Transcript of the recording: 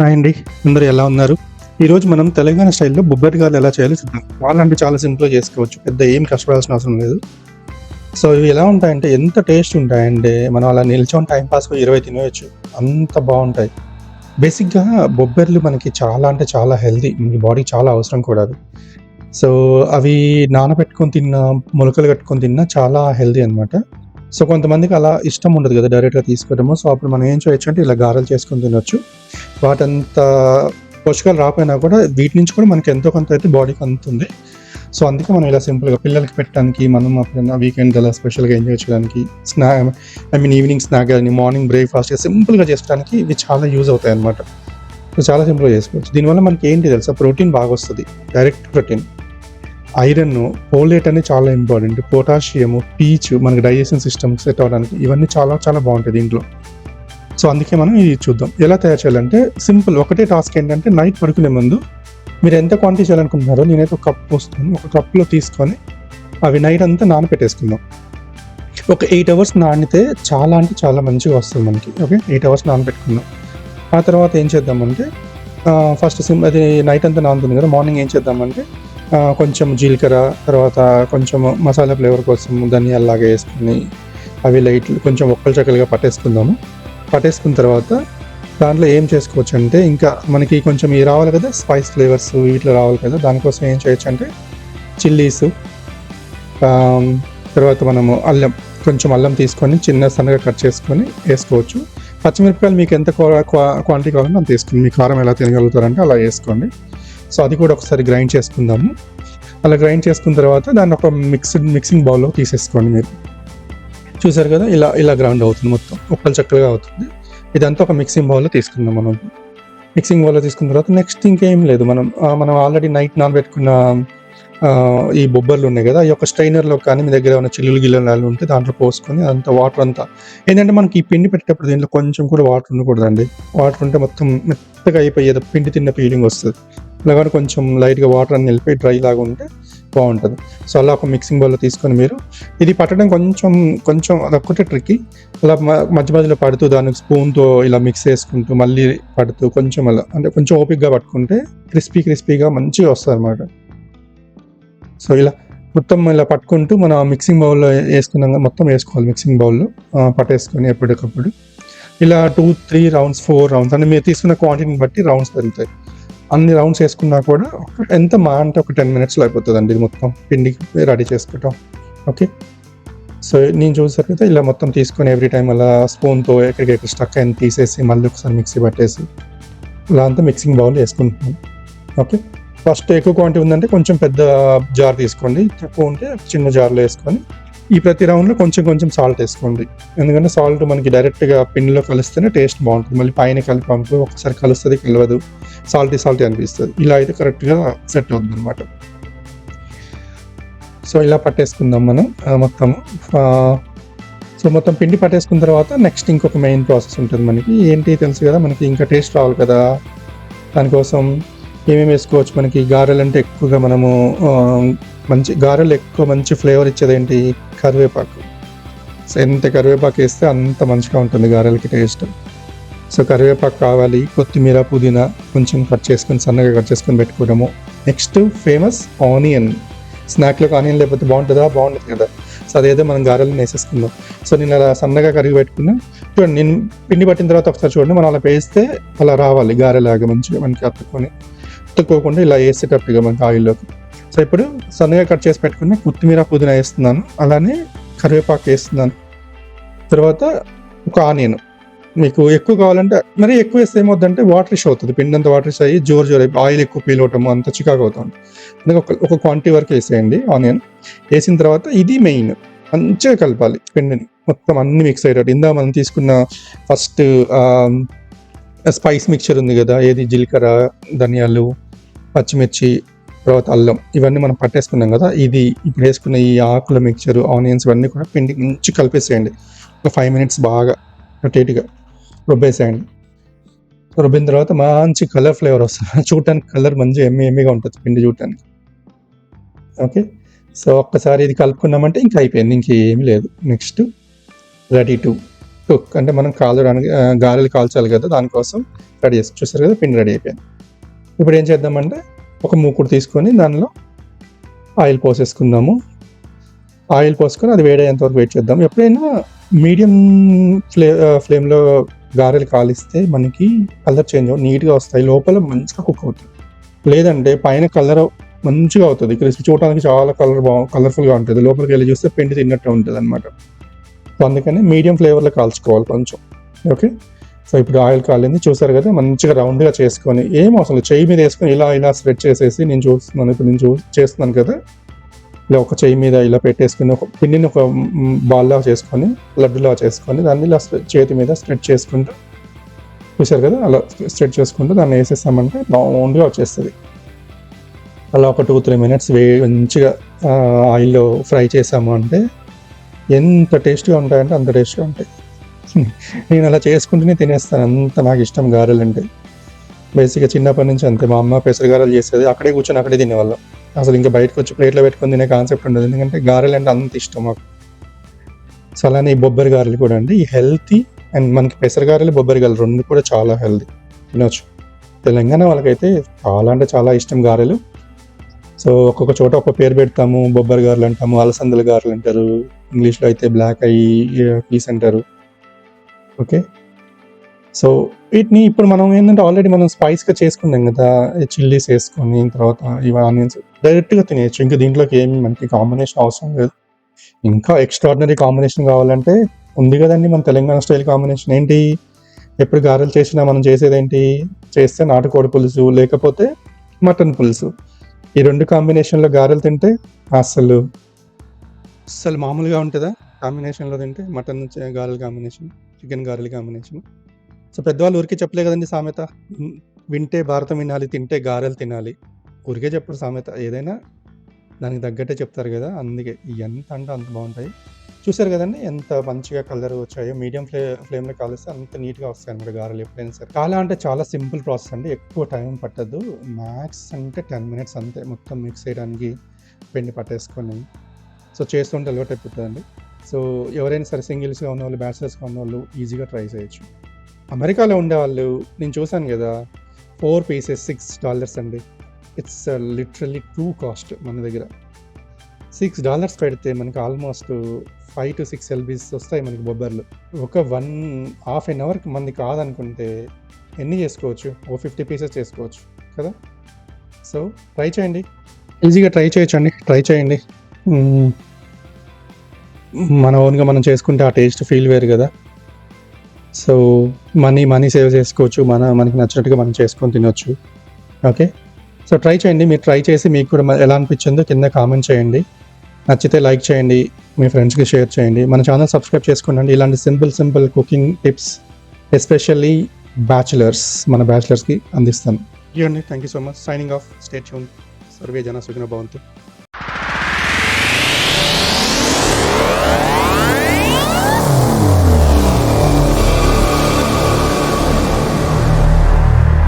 Hi అండి. అందరు ఎలా ఉన్నారు? ఈరోజు మనం తెలంగాణ స్టైల్లో బొబ్బరి గారు ఎలా చేయాలో చూద్దాం. వాళ్ళంటే చాలా సింపుల్గా చేసుకోవచ్చు. పెద్ద ఏం కష్టపడాల్సిన అవసరం లేదు. సో ఇవి ఎలా ఉంటాయంటే ఎంత టేస్ట్ ఉంటాయంటే మనం అలా నిల్చొని టైం ఇరవై తినేయచ్చు. అంత బాగుంటాయి. బేసిక్గా బొబ్బర్లు మనకి చాలా అంటే చాలా హెల్దీ మీ బాడీకి చాలా అవసరం కూడా అది. సో అవి నానబెట్టుకొని తిన్నా మొలకలు కట్టుకొని తిన్నా చాలా హెల్దీ అనమాట సో కొంతమందికి అలా ఇష్టం ఉండదు కదా డైరెక్ట్గా తీసుకోవడము. సో అప్పుడు మనం ఏం చేయొచ్చు అంటే ఇలా గారెలు చేసుకొని తినొచ్చు. వాటంత పోషకాలు రాకపోయినా కూడా వీటి నుంచి కూడా మనకి ఎంతో కొంత అయితే బాడీకి అందుతుంది. సో అందుకే మనం ఇలా సింపుల్గా పిల్లలకి పెట్టడానికి మనం అప్పుడైనా వీకెండ్ అలా స్పెషల్గా ఎంజాయ్ చేయడానికి snack I mean evening snack కానీ మార్నింగ్ బ్రేక్ఫాస్ట్ సింపుల్గా చేసుకోవడానికి ఇవి చాలా యూజ్ అవుతాయి అనమాట సో చాలా సింపుల్గా చేసుకోవచ్చు. దీనివల్ల మనకి ఏంటి తెలుసా? ప్రోటీన్ బాగా వస్తుంది. డైరెక్ట్ ప్రోటీన్ ఐరన్ పోలేట్ అనేది చాలా ఇంపార్టెంట్ పొటాషియం పీచ్ మనకి డైజెషన్ సిస్టమ్ సెట్ అవ్వడానికి ఇవన్నీ చాలా చాలా బాగుంటాయి దీంట్లో. సో అందుకే మనం ఇది చూద్దాం. ఎలా తయారు చేయాలంటే సింపుల్ ఒకటే టాస్క్ ఏంటంటే నైట్ పడుకునే ముందు మీరు ఎంత క్వాంటిటీ చేయాలనుకుంటున్నారో నేనైతే ఒక కప్ వస్తాను ఒక కప్లో తీసుకొని అవి నైట్ అంతా నానపెట్టేసుకుందాం. ఒక ఎయిట్ అవర్స్ నానితే చాలా అంటే చాలా మంచిగా వస్తుంది మనకి. ఓకే? ఎయిట్ అవర్స్ నానబెట్టుకుందాం ఆ తర్వాత ఏం చేద్దామంటే ఫస్ట్ సిమ్ అది నైట్ అంతా నానుతుంది కదా మార్నింగ్ ఏం చేద్దామంటే కొంచెం జీలకర్ర తర్వాత కొంచెం మసాలా ఫ్లేవర్ కోసం ధనియాల్లాగా వేసుకుని అవి లైట్లు కొంచెం ఒక్కలు చక్కలుగా పట్టేసుకుందాము. పట్టేసుకున్న తర్వాత దాంట్లో ఏం చేసుకోవచ్చు అంటే ఇంకా మనకి కొంచెం ఇవి రావాలి కదా స్పైస్ ఫ్లేవర్స్ వీటిలో రావాలి కదా దానికోసం ఏం చేయొచ్చు అంటే చిల్లీస్ తర్వాత మనము అల్లం కొంచెం అల్లం తీసుకొని చిన్న సన్నగా కట్ చేసుకొని వేసుకోవచ్చు. పచ్చిమిరపకాయలు మీకు ఎంత క్వాంటిటీ కావాలో అంత వేసుకోండి. మీ కారం ఎలా తినగలుగుతారంటే అలా వేసుకోండి. సో అది కూడా ఒకసారి గ్రైండ్ చేసుకుందాము. అలా గ్రైండ్ చేసుకున్న తర్వాత దాన్ని ఒక మిక్స్డ్ మిక్సింగ్ బౌల్లో తీసేసుకోండి మీరు. చూసారు కదా ఇలా ఇలా గ్రౌండ్ అవుతుంది మొత్తం. ఒక్కలు చక్కగా అవుతుంది. ఇదంతా ఒక మిక్సింగ్ బౌల్లో తీసుకుందాం మనం. మిక్సింగ్ బౌల్లో తీసుకున్న తర్వాత నెక్స్ట్ ఇంకేం లేదు. మనం మనం ఆల్రెడీ నైట్ నానబెట్టుకున్న పెట్టుకున్న ఈ బొబ్బర్లు ఉన్నాయి కదా ఈ యొక్క స్ట్రైనర్లో కానీ మీ దగ్గర ఉన్న చిల్లులు గిల్లలు ఉంటే దాంట్లో పోసుకొని అంత వాటర్ అంతా. ఏంటంటే మనకి ఈ పిండి పెట్టేటప్పుడు దీంట్లో కొంచెం కూడా వాటర్ ఉండకూడదండి. వాటర్ ఉంటే మొత్తం మెత్తగా అయిపోయేది పిండి తిన్న ఫీలింగ్ వస్తుంది. అలాగే కొంచెం లైట్గా వాటర్ అన్ని వెళ్ళిపోయి డ్రై లాగా ఉంటే బాగుంటుంది. సో అలా ఒక మిక్సింగ్ బౌల్లో తీసుకొని మీరు ఇది పట్టడం కొంచెం కొంచెం అదొక్కటే ట్రిక్కి అలా మ- మధ్య మధ్యలో పడుతూ దానికి స్పూన్తో ఇలా మిక్స్ చేసుకుంటూ మళ్ళీ పడుతూ కొంచెం అలా అంటే కొంచెం ఓపిక్గా పట్టుకుంటే క్రిస్పీ క్రిస్పీగా మంచిగా వస్తుంది అనమాట సో ఇలా మొత్తం ఇలా పట్టుకుంటూ మనం మిక్సింగ్ బౌల్లో వేసుకున్నాక మొత్తం వేసుకోవాలి మిక్సింగ్ బౌల్లో పట్టేసుకొని ఎప్పటికప్పుడు. ఇలా two three rounds four rounds అంటే మీరు తీసుకున్న క్వాంటిటీని బట్టి రౌండ్స్ పెరుగుతాయి. అన్ని రౌండ్స్ వేసుకున్నా కూడా ఒక- ఎంత మా అంటే ఒక టెన్ మినిట్స్లో అయిపోతుంది అండి ఇది మొత్తం. పిండికి రెడీ చేసుకోవటం. ఓకే సో నేను చూసారు కదా ఇలా మొత్తం తీసుకొని ఎవ్రీ టైం అలా స్పూన్తో ఎక్కడికి ఎక్కడ స్టక్ అయిన తీసేసి మళ్ళీ ఒకసారి మిక్సీ పట్టేసి ఇలా అంతా మిక్సింగ్ బౌల్ వేసుకుంటున్నాను. ఓకే ఫస్ట్ ఎక్కువ క్వాంటిటీ ఉందంటే కొంచెం పెద్ద జార్ తీసుకోండి. తక్కువ ఉంటే చిన్న జార్లో వేసుకొని ఈ ప్రతి రౌండ్లో కొంచెం కొంచెం సాల్ట్ వేసుకోండి. ఎందుకంటే సాల్ట్ మనకి డైరెక్ట్గా పిండిలో కలిస్తేనే టేస్ట్ బాగుంటుంది. మళ్ళీ పైన కలిపి ఒకసారి కలుస్తుంది కలవదు. సాల్టీ సాల్టీ అనిపిస్తుంది. ఇలా అయితే కరెక్ట్గా సెట్ అవుతుంది అనమాట సో ఇలా పట్టేసుకుందాం మనం మొత్తం. సో మొత్తం పిండి పట్టేసుకున్న తర్వాత నెక్స్ట్ ఇంకొక మెయిన్ ప్రాసెస్ ఉంటుంది మనకి. ఏంటి తెలుసు కదా మనకి ఇంకా టేస్ట్ రావాలి కదా. దానికోసం ఏమేమి వేసుకోవచ్చు? మనకి గారెలు అంటే ఎక్కువగా మనము మంచి గారెలు ఎక్కువ మంచి ఫ్లేవర్ ఇచ్చేది ఏంటి? కరివేపాకు. సో ఎంత కరివేపాకు వేస్తే అంత మంచిగా ఉంటుంది గారెలకి టేస్ట్. సో కరివేపాకు కావాలి కొత్తిమీర పుదీనా కొంచెం కట్ చేసుకొని సన్నగా కట్ చేసుకొని పెట్టుకోవడము. Next famous onion. స్నాక్లో ఆనియన్ లేకపోతే బాగుంటుందా? బాగుంటుంది కదా. సో అదేదో మనం గారెలను వేసేసుకుందాం. సో నేను అలా సన్నగా కరిగి పెట్టుకున్నా. చూడండి నేను పిండి పట్టిన తర్వాత ఒకసారి చూడండి మనం అలా వేస్తే అలా రావాలి గారెలాగా మంచిగా మనకి అత్తుకొని అతుక్కోకుండా ఇలా వేసేటట్టుగా మనకి ఆయిల్లోకి సో ఇప్పుడు సన్నగా కట్ చేసి పెట్టుకున్న కొత్తిమీర పుదీనా వేస్తున్నాను. అలానే కరివేపాకు వేస్తున్నాను. తర్వాత ఒక ఆనియన్. మీకు ఎక్కువ కావాలంటే మరి ఎక్కువ వేస్తే ఏమవుతుందంటే వాటరిష్ అవుతుంది. పిండి అంత వాటరిష్ అయ్యి జోరు జోరు అయిపోయి ఆయిల్ ఎక్కువ పీల్ అవటం అంత చికాకు అవుతుంది అందుకే ఒక ఒక క్వాంటిటీ వరకు వేసేయండి ఆనియన్. వేసిన తర్వాత ఇది మెయిన్ మంచిగా కలపాలి పిండిని. మొత్తం అన్ని మిక్స్ అయ్యేటట్టు. ఇందా మనం తీసుకున్న ఫస్ట్ స్పైస్ మిక్చర్ ఉంది కదా ఏది? జీలకర్ర ధనియాలు పచ్చిమిర్చి తర్వాత అల్లం ఇవన్నీ మనం పట్టేసుకున్నాం కదా ఇది ఇప్పుడు వేసుకున్న ఈ ఆకుల మిక్చర్ ఆనియన్స్ ఇవన్నీ కూడా పిండి మంచి కలిపేసేయండి. ఒక ఫైవ్ మినిట్స్ బాగా రొటేట్గా రుబ్బేసేయండి. రుబ్బిన తర్వాత మంచి కలర్ ఫ్లేవర్ వస్తుంది. చూడటానికి కలర్ మంచి ఎమ్మి ఎమ్మిగా ఉంటుంది పిండి చూడటానికి. ఓకే? సో ఒక్కసారి ఇది కలుపుకున్నామంటే ఇంకా అయిపోయింది. ఇంకేమీ లేదు. నెక్స్ట్ రెడీ టు హుక్ అంటే మనం కాలడానికి ఆ, గారెలు కాల్చాలి కదా దానికోసం రెడీ చేసి చూసారు కదా పిండి రెడీ అయిపోయింది. ఇప్పుడు ఏం చేద్దామంటే ఒక మూకుడు తీసుకొని దానిలో ఆయిల్ పోసేసుకుందాము. ఆయిల్ పోసుకొని అది వేడయ్యేంత వరకు వెయిట్ చేద్దాం ఎప్పుడైనా మీడియం ఫ్లే ఫ్లేమ్లో గారెలు కాలిస్తే మనకి కలర్ చేంజ్ అవుతుంది నీట్గా వస్తాయి. లోపల మంచిగా కుక్ అవుతుంది. లేదంటే పైన కలర్ మంచిగా అవుతుంది. క్రిస్పీ చూడడానికి చాలా కలర్ బాగు కలర్ఫుల్గా ఉంటుంది. లోపలికి వెళ్ళి చూస్తే పిండి తిన్నట్టు ఉంటుంది అనమాట అందుకని మీడియం ఫ్లేవర్లో కాల్చుకోవాలి కొంచెం. ఓకే? సో ఇప్పుడు ఆయిల్ కాలింది. చూసారు కదా మంచిగా రౌండ్గా చేసుకొని ఏం అవసరం చెయ్యి మీద వేసుకొని ఇలా ఇలా స్ప్రెడ్ చేసేసి నేను చూస్తున్నాను. ఇప్పుడు నేను చూ చేస్తున్నాను కదా. ఇలా ఒక చెయ్యి మీద ఇలా పెట్టేసుకుని ఒక పిండిని ఒక బాల్లా చేసుకొని లడ్డులా చేసుకొని దాన్ని ఇలా చేతి మీద స్ప్రెడ్ చేసుకుంటూ చూసారు కదా అలా స్ట్రెడ్ చేసుకుంటూ దాన్ని వేసేస్తామంటే రౌండ్గా వచ్చేస్తుంది. అలా ఒక టూ త్రీ మినిట్స్ వే మంచిగా ఆయిల్లో ఫ్రై చేసాము అంటే ఎంత టేస్ట్గా ఉంటాయంటే అంత టేస్ట్గా ఉంటాయి. నేను అలా చేసుకుంటూనే తినేస్తాను. అంత నాకు ఇష్టం గారెలు అంటే. బేసిక్గా చిన్నప్పటి నుంచి అంతే. మా అమ్మ పెసర గారెలు చేసేది. అక్కడే కూర్చొని అక్కడే తినేవాళ్ళం. అసలు ఇంకా బయటకు వచ్చి ప్లేట్లో పెట్టుకొని తినే కాన్సెప్ట్ ఉండదు. ఎందుకంటే గారెలు అంటే అంత ఇష్టం మాకు. సో అలానే ఈ బొబ్బరి గారెలు కూడా అండి. ఈ హెల్తీ అండ్ మనకి పెసర గారెలు బొబ్బరి గారెలు రెండు కూడా చాలా హెల్తీ. తినొచ్చు. తెలంగాణ వాళ్ళకైతే చాలా అంటే చాలా ఇష్టం గారెలు. సో ఒక్కొక్క చోట ఒక్కొక్క పేరు పెడతాము బొబ్బరి గారెలు అంటాము అలసందల గారెలు అంటారు ఇంగ్లీష్లో అయితే బ్లాక్ ఐ పీస్ అంటారు. ఓకే సో వీటిని ఇప్పుడు మనం ఏంటంటే ఆల్రెడీ మనం స్పైస్గా చేసుకున్నాం కదా చిల్లీస్ వేసుకొని తర్వాత ఇవి ఆనియన్స్ డైరెక్ట్గా తినేయచ్చు. ఇంకా దీంట్లోకి ఏమి మనకి కాంబినేషన్ అవసరం లేదు. ఇంకా ఎక్స్ట్రాడినరీ కాంబినేషన్ కావాలంటే ఉంది కదండి మన తెలంగాణ స్టైల్ కాంబినేషన్ ఏంటి? ఎప్పుడు గారెలు చేసినా మనం చేసేది ఏంటి చేస్తే నాటుకోడి పులుసు లేకపోతే మటన్ పులుసు. ఈ రెండు కాంబినేషన్లో గారెలు తింటే అసలు అసలు మామూలుగా ఉంటుందా? కాంబినేషన్లో తింటే మటన్ నుంచి గారెల కాంబినేషన్ చికెన్ గారెల కాంబినేషన్ సో పెద్దవాళ్ళు ఊరికే చెప్పలే కదండి సామెత. వింటే భారతం వినాలి తింటే గారెలు తినాలి. ఊరికే చెప్పరు సామెత. ఏదైనా దానికి తగ్గట్టే చెప్తారు కదా అందుకే. ఎంత అంటే అంత బాగుంటాయి. చూసారు కదండి? ఎంత మంచిగా కలర్ వచ్చాయో మీడియం ఫ్లే ఫ్లేమ్లో కాలిస్తే అంత నీట్గా వస్తాయి అనమాట గారెలు ఎప్పుడైనా సరే. చాలా అంటే చాలా సింపుల్ ప్రాసెస్ అండి. ఎక్కువ టైం పట్టదు. మ్యాక్స్ అంటే టెన్ మినిట్స్ అంతే. మొత్తం మిక్స్ చేయడానికి పిండి పట్టేసుకొని. సో చేస్తుంటే అలవాటు అయిపోతుందండి. సో ఎవరైనా సరే సింగిల్స్గా ఉన్న వాళ్ళు బ్యాచిలర్స్గా ఉన్న వాళ్ళు ఈజీగా ట్రై చేయొచ్చు. అమెరికాలో ఉండేవాళ్ళు నేను చూశాను కదా ఫోర్ పీసెస్ సిక్స్ డాలర్స్ అండి. ఇట్స్ లిటరల్లీ టూ కాస్ట్ మన దగ్గర. సిక్స్ డాలర్స్ పెడితే మనకి almost five to six LBs వస్తాయి మనకి బొబ్బర్లు. ఒక వన్ హాఫ్ అన్ అవర్కి మంది కాదనుకుంటే ఎన్ని చేసుకోవచ్చు? ఓ ఫిఫ్టీ పీసెస్ చేసుకోవచ్చు కదా? సో ట్రై చేయండి. ఈజీగా ట్రై చేయొచ్చండి ట్రై చేయండి. మన ఓన్గా మనం చేసుకుంటే ఆ టేస్ట్ ఫీల్ వేరు కదా. సో మనీ మనీ సేవ్ చేసుకోవచ్చు. మన మనకి నచ్చినట్టుగా మనం చేసుకొని తినొచ్చు. ఓకే? సో ట్రై చేయండి. మీరు ట్రై చేసి మీకు కూడా ఎలా అనిపించిందో కింద కామెంట్ చేయండి. నచ్చితే లైక్ చేయండి మీ ఫ్రెండ్స్కి షేర్ చేయండి. మన ఛానల్ సబ్స్క్రైబ్ చేసుకోండి. ఇలాంటి simple simple cooking tips especially bachelors మన బ్యాచులర్స్కి అందిస్తాను. ఇవ్వండి thank you so much signing off state సర్వే జన సుఖిన భవంతు.